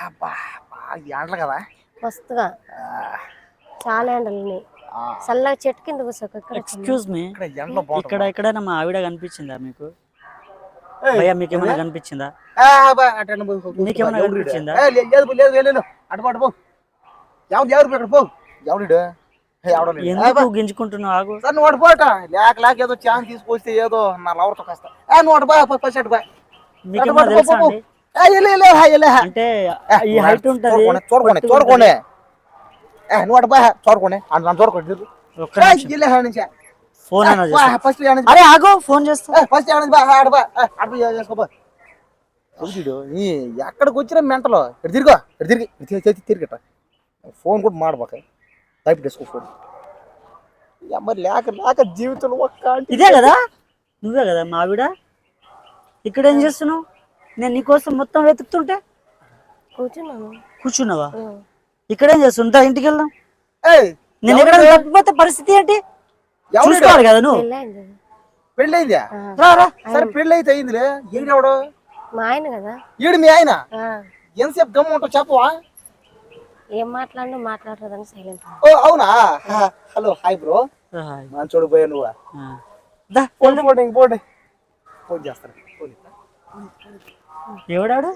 అబ్బా బాగా ఎండలు కదా? మస్తుగా. ఆ, చాలా ఎండలు ఉన్నాయి. చల్లగా చెట్టు కింద కూర్చోక ఇక్కడ ఎక్స్క్యూజ్ మీ ఇక్కడ ఎండలో బాగుంటుంది ఇక్కడ ఎక్కడైనా మా ఆవిడ కనిపించిందా మీకు? భయ్యా మీకు ఏమైనా కనిపించిందా. నీకేమైనా? కనిపించిందా? ఏ, లే- లేదు లేదు లేదు, లేదు అటు పో, అటు పో. ఎవడు ఎవరు ఇక్కడ పో? ఎవడు ఎవడో లేడు. ఆ, బా. ఎందుకు గింజుకుంటున్నావు ఆగు. సార్ నువ్వు అటు పోట లేక లేక ఏదో ఛాన్స్ తీసుకొస్తే ఏదో నా లవర్తో కాస్త. ఏ నువ్వు అటు ఫస్ట్ అటు మీకు తెలుసా అంటే ఏ, ఈ హైట్ ఉంటది చూడకోండి, చూడకోండి పొట్టిగా చూడకోండి ఏ నువ్వు అటు బా చూడకోండి అంత నన్ను చూడకోండి ఉంటది. ఒక్క నిమిషం. ఫోన్ అన్న చేస్తా. ఫస్ట్ అరే ఆగు ఫోన్ చేస్తా. ఫస్ట్ చూడు ఎక్కడికి వచ్చిన మెంటలో ఇటు తిరుగు ఇటు తిరిగి చేతి తిరిగిట ఫోన్ కూడా మాడబాక టైప్ చేసుకో ఫోన్. మరి లేక లేక జీవితంలో ఒక్క ఇదే కదా? నువ్వే కదా మా ఆవిడ ఇక్కడ ఏం చేస్తున్నావు? నేను నీకోసం మొత్తం వెతుకుతుంటే? కూర్చున్నాను కూర్చున్నావా. ఇక్కడ ఏం చేస్తుంటా ఇంటికి వెళ్దాం. ఏయ్, నేను ఎక్కడ తప్పిపోతే పరిస్థితి ఏంటి? చూసుకోవాలి కదా నువ్వు. పెళ్ళైంది. సరే పెళ్ళైతే అయిందిలే. ఈడెవడు మా ఆయన కదా. ఈడు మీ ఆయన? ఆ. ఎంతసేపు గమ్ము ఉంటావు చెప్పవా? ఏం సైలెంట్ ఓ అవునా? Hello hi bro. హాయ్. మంచోడు పోయా నువ్వు. ఆ. దా, ఫోన్ పోండి ఇంక పోండి. ఫోన్ చేస్తాను. ఎవడాడు?